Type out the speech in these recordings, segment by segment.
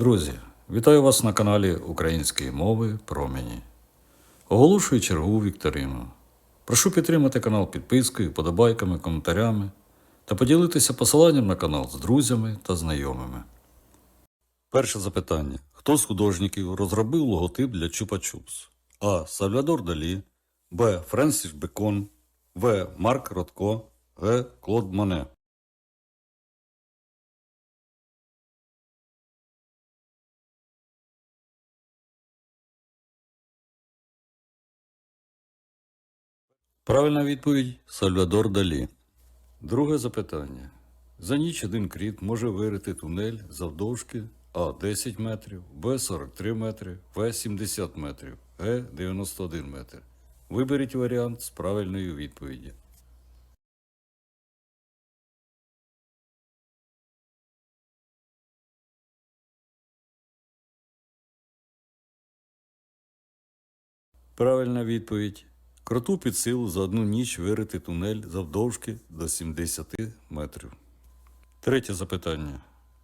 Друзі, вітаю вас на каналі Української мови Промені. Оголошую чергову вікторину. Прошу підтримати канал підпискою, подобайками, коментарями та поділитися посиланням на канал з друзями та знайомими. Перше запитання. Хто з художників розробив логотип для Чупа-Чупс? А. Сальвадор Далі, Б. Френсіс Бекон, В. Марк Ротко, Г. Клод Моне. Правильна відповідь Сальвадор Далі. Друге запитання. За ніч один кріт може вирити тунель завдовжки А 10 метрів, Б 43 метри, В 70 метрів, Г 91 метр. Виберіть варіант з правильною відповіді. Правильна відповідь. Кроту під силу за одну ніч вирити тунель завдовжки до 70 метрів. Третє запитання.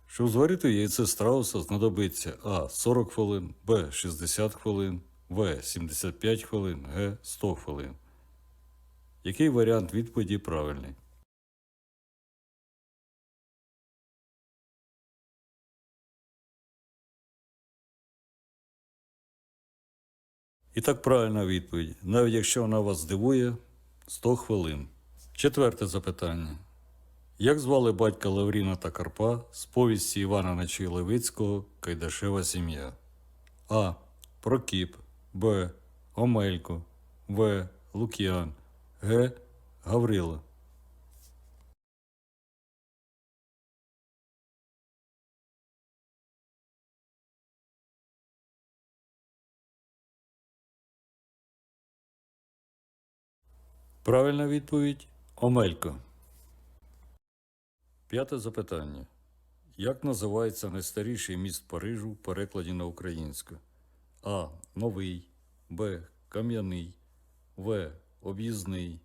Щоб зварити яйце страуса знадобиться А. 40 хвилин, Б. 60 хвилин, В. 75 хвилин, Г. 100 хвилин. Який варіант відповіді правильний? І так правильна відповідь. Навіть якщо вона вас здивує 100 хвилин. Четверте запитання. Як звали батька Лавріна та Карпа з повісті Івана Начі Левицького Кайдашева сім'я? А. Прокіп, Б. Омелько, В. Лук'ян, Г. Гаврила. Правильна відповідь Омелько. П'яте запитання. Як називається найстаріший міст Парижу в перекладі на українську? А. Новий, Б. Кам'яний, В. Об'їзний,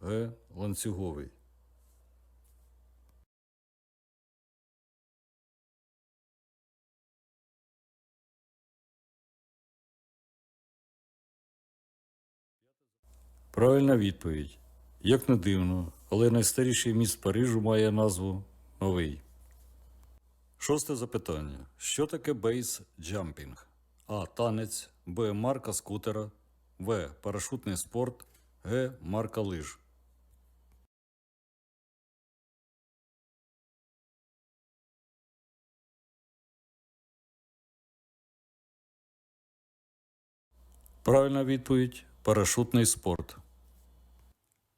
Г. Ланцюговий. Правильна відповідь. Як не дивно, але найстаріший міст Парижу має назву Новий. Шосте запитання. Що таке бейс джампінг? А. Танець, Б. Марка скутера, В. Парашутний спорт, Г. Марка лиж. Правильна відповідь парашутний спорт.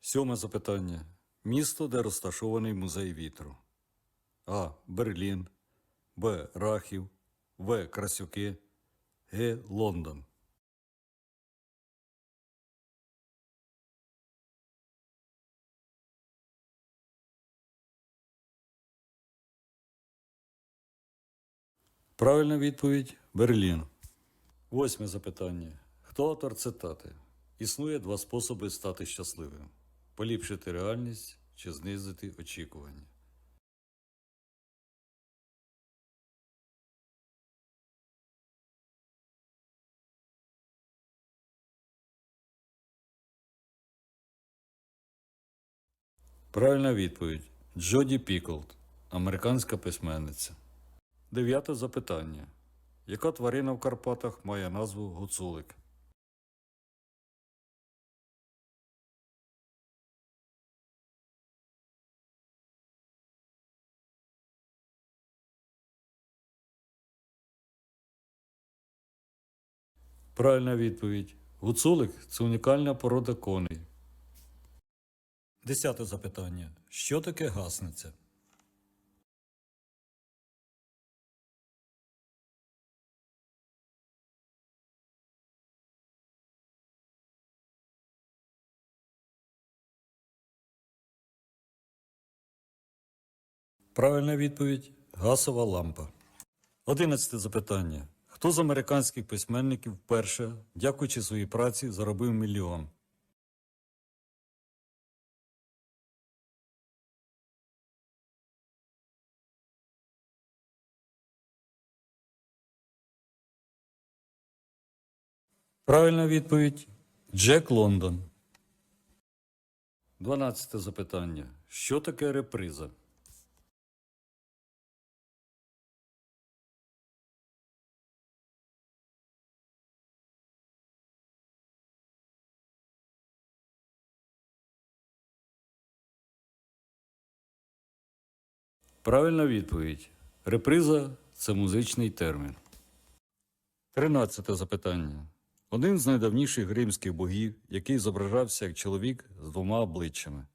Сьоме запитання. Місто, де розташований музей вітру. А. Берлін, Б. Рахів, В. Красюки, Г. Лондон. Правильна відповідь Берлін. Восьме запитання. Хто автор цитати? Існує два способи стати щасливим: поліпшити реальність чи знизити очікування. Правильна відповідь Джоді Піклд, американська письменниця. Дев'яте запитання. Яка тварина в Карпатах має назву гуцулик? Правильна відповідь. Гуцулик це унікальна порода коней. Десяте запитання. Що таке гасниця? Правильна відповідь гасова лампа. Одинадцяте запитання. Хто з американських письменників вперше, дякуючи своїй праці, заробив мільйон? Правильна відповідь Джек Лондон. Дванадцяте запитання. Що таке реприза? Правильна відповідь. Реприза це музичний термін. Тринадцяте запитання. Один з найдавніших римських богів, який зображався як чоловік з двома обличчями.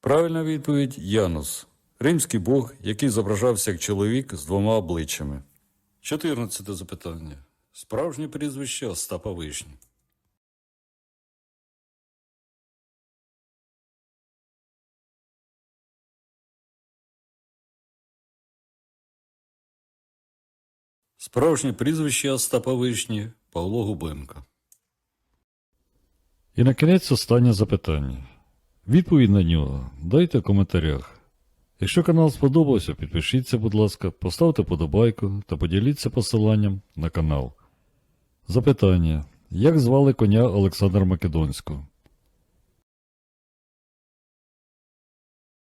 Правильна відповідь Янус. Римський бог, який зображався як чоловік з двома обличчями. Чотирнадцяте запитання. Справжнє прізвище Остапа Вишні. Справжнє прізвище Остапа Вишні Павло Губенко. І на кінець останнє запитання. Відповідь на нього дайте в коментарях. Якщо канал сподобався, підпишіться, будь ласка, поставте подобайку та поділіться посиланням на канал. Запитання. Як звали коня Олександра Македонського?